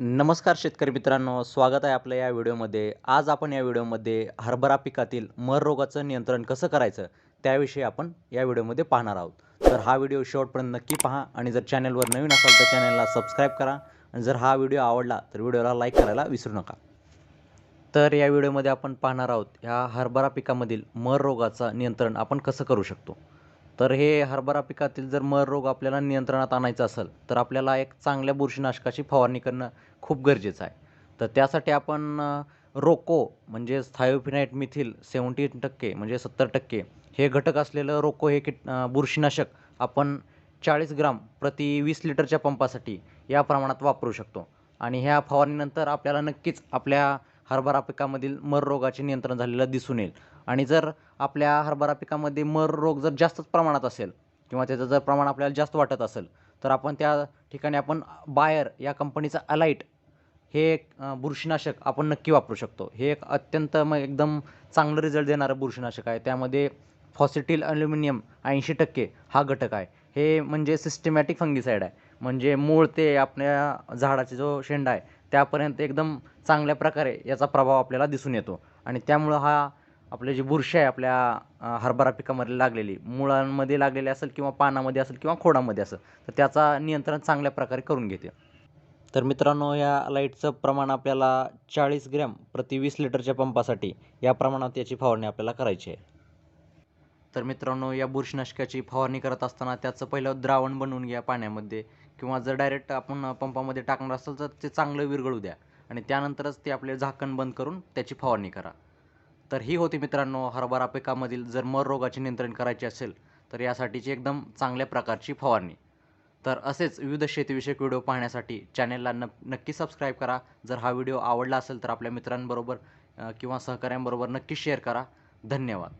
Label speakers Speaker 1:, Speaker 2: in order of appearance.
Speaker 1: नमस्कार शेतकरी मित्रांनो स्वागत आहे आपल्या या व्हिडिओमध्ये. आज आपण या व्हिडिओमध्ये हरभरा पिकातील मर रोगाचं नियंत्रण कसं करायचं त्याविषयी आपण या व्हिडिओमध्ये पाहणार आहोत. तर हा व्हिडिओ शेवटपर्यंत नक्की पहा आणि जर चॅनलवर नवीन असाल तर चॅनलला सबस्क्राईब करा आणि जर हा व्हिडिओ आवडला तर व्हिडिओला लाईक करायला विसरू नका. तर या व्हिडिओमध्ये आपण पाहणार आहोत ह्या हरभरा पिकामधील मर रोगाचं नियंत्रण आपण कसं करू शकतो? तर हे हरभरा पिकातील जर मर रोग आपल्याला नियंत्रणात आणायचा असेल तर आपल्याला एक चांगल्या बुरशीनाशकाची फवारणी करणं खूप गरजेचं आहे. तर त्यासाठी आपण रोको म्हणजे थायोफिनाईट मिथिल सेवन्टी टक्के म्हणजे सत्तर टक्के हे घटक असलेलं रोको हे किट बुरशीनाशक आपण चाळीस ग्राम प्रति वीस लिटरच्या पंपासाठी या प्रमाणात वापरू शकतो. आणि ह्या फवारणीनंतर आपल्याला नक्कीच आपल्या हरभरा पिकामधील मर रोगाचे नियंत्रण झालेलं दिसून येईल. आणि जर आपल्या हरभरा पिकामध्ये मर रोग जर जास्तच प्रमाणात असेल किंवा त्याचं जर प्रमाण आपल्याला जास्त वाटत असेल तर आपण त्या ठिकाणी आपण बायर या कंपनीचं अलाईट हे एक बुरशीनाशक आपण नक्की वापरू शकतो. हे एक अत्यंत मग एकदम चांगलं रिझल्ट देणारं बुरशीनाशक आहे. त्यामध्ये फॉसिटिल अल्युमिनियम ऐंशी टक्के हा घटक आहे. हे म्हणजे सिस्टमॅटिक फंगिसाईड आहे. म्हणजे मूळ ते आपल्या झाडाचा जो शेंडा आहे त्यापर्यंत एकदम चांगल्या प्रकारे याचा प्रभाव आपल्याला दिसून येतो. आणि त्यामुळं हा आपले जी बुरशी आहे आपल्या हरभरा पिकामध्ये लागलेली मुळांमध्ये लागलेली असेल किंवा पानामध्ये असेल किंवा खोडामध्ये असेल तर त्याचा नियंत्रण चांगल्या प्रकारे करून घेते. तर मित्रांनो या लाईटचं प्रमाण आपल्याला चाळीस ग्रॅम प्रति वीस लिटरच्या पंपासाठी या प्रमाणात याची फवारणी आपल्याला करायची आहे. तर मित्रांनो या बुरशीनाशकाची फवारणी करत असताना त्याचं पहिलं द्रावण बनवून घ्या पाण्यामध्ये. किंवा जर डायरेक्ट आपण पंपामध्ये टाकणार असेल तर ते चांगलं विरघळू द्या. आणि त्यानंतरच ते आपले झाकण बंद करून त्याची फवारणी करा. तर ही होती मित्रांनो हरभरा पिकामधील जर मर रोगाचे नियंत्रण करायचे असेल तर यासाठीची एकदम चांगल्या प्रकारची फवारणी. तर असेच विविध शेतीविषयक व्हिडिओ पाहण्यासाठी चॅनेलला न नक्की सबस्क्राईब करा. जर हा व्हिडिओ आवडला असेल तर आपल्या मित्रांबरोबर किंवा सहकाऱ्यांबरोबर नक्की शेअर करा. धन्यवाद.